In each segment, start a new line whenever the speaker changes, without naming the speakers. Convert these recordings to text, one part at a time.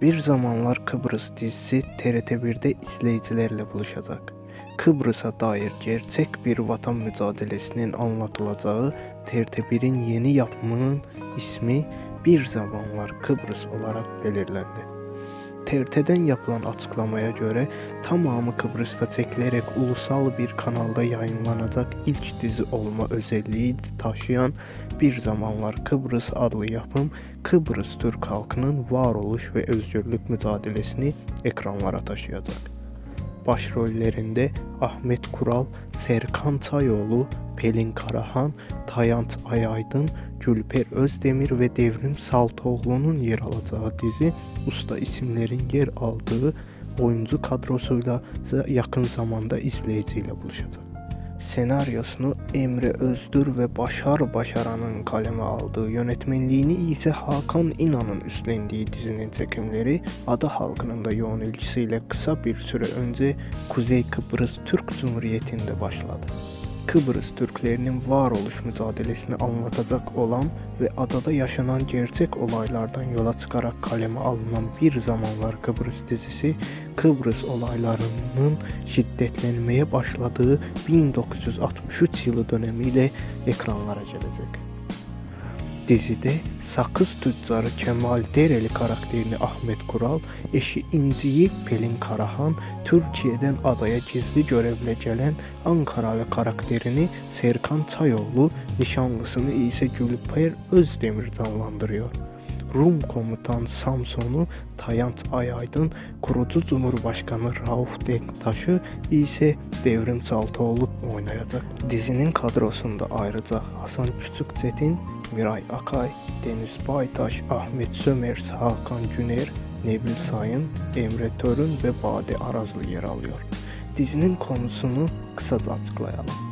Bir Zamanlar Kıbrıs dizisi TRT1'de izleyicilerle buluşacak. Kıbrıs'a dair gerçek bir vatan mücadelesinin anlatılacağı TRT1'in yeni yapımının ismi Bir Zamanlar Kıbrıs olarak belirlendi. TRT'den yapılan açıklamaya göre tamamı Kıbrıs'ta çekilerek ulusal bir kanalda yayınlanacak ilk dizi olma özelliği taşıyan Bir Zamanlar Kıbrıs adlı yapım Kıbrıs Türk halkının varoluş ve özgürlük mücadelesini ekranlara taşıyacak. Başrollerinde Ahmet Kural, Serkan Tayoğlu, Pelin Karahan, Tayant Ayaydın, Gülper Özdemir ve Devrim Saltoğlu'nun yer alacağı dizi usta isimlerin yer aldığı oyuncu kadrosuyla yakın zamanda izleyiciyle buluşacak. Senaryosunu Emre Özdür ve Başar Başaran'ın kaleme aldığı, yönetmenliğini ise Hakan İnan'ın üstlendiği dizinin çekimleri ada halkının da yoğun ilgisiyle kısa bir süre önce Kuzey Kıbrıs Türk Cumhuriyeti'nde başladı. Kıbrıs Türklerinin varoluş mücadelesini anlatacak olan ve adada yaşanan gerçek olaylardan yola çıkarak kaleme alınan Bir Zamanlar Kıbrıs dizisi, Kıbrıs olaylarının şiddetlenmeye başladığı 1963 yılı dönemiyle ekranlara gelecek. Dizide sakız tüccarı Kemal Dereli karakterini Ahmet Kural, eşi İnci'yi Pelin Karahan, Türkiye'den adaya gizli görevle gelen Ankara karakterini Serkan Çayoğlu, nişanlısını ise Gülper Özdemir canlandırıyor. Rum komutan Samson'u Tayant Ayaydın, kurucu Cumhurbaşkanı Rauf Denktaş'ı ise Devrim Saltoğlu oynayacak. Dizinin kadrosunda ayrıca Hasan Küçükçetin, Miray Akay, Deniz Baytaş, Ahmet Sömers, Hakan Güner, Nebil Sayın, Emre Törün ve Bade Arazlı yer alıyor. Dizinin konusunu kısaca açıklayalım.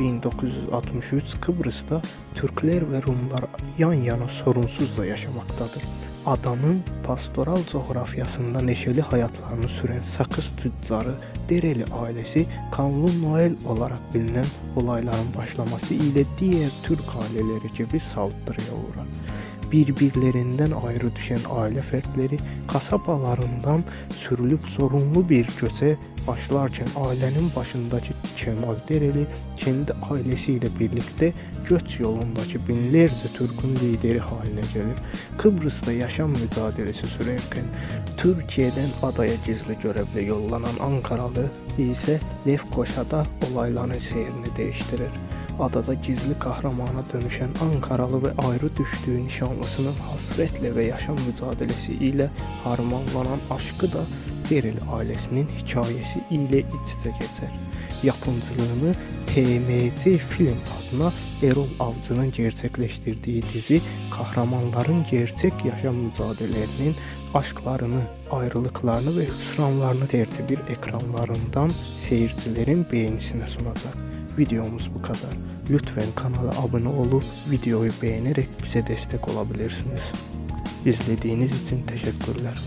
1963 Kıbrıs'ta Türkler ve Rumlar yan yana sorunsuzca yaşamaktadır. Adanın pastoral coğrafyasında neşeli hayatlarını süren sakız tüccarı Dereli ailesi Kanlı Noel olarak bilinen olayların başlaması ile diğer Türk aileleri gibi saldırıya uğrar birbirlerinden ayrı düşen aile fertleri kasabalarından sürülüp sorunlu bir göçe başlarken ailenin başındaki Kemal Dereli kendi ailesiyle birlikte göç yolundaki binlerce Türk'ün lideri haline gelir. Kıbrıs'ta yaşam mücadelesi sürerken Türkiye'den adaya gizli görevle yollanan Ankaralı ise Lefkoşa'da olayların seyrini değiştirir adada gizli kahramana dönüşen Ankaralı ve ayrı düştüğü nişanlısının hasretle ve yaşam mücadelesi ile harmanlanan aşkı da Dereli ailesinin hikayesi ile iç içe geçer. Yapımcılığını TMC Film adına Erol Avcı'nın gerçekleştirdiği dizi kahramanların gerçek yaşam mücadelelerinin aşklarını, ayrılıklarını ve hüsranlarını tertibir ekranlarından seyircilerin beğenisine sunacak. Videomuz bu kadar. Lütfen kanala abone olup videoyu beğenerek bize destek olabilirsiniz. İzlediğiniz için teşekkürler.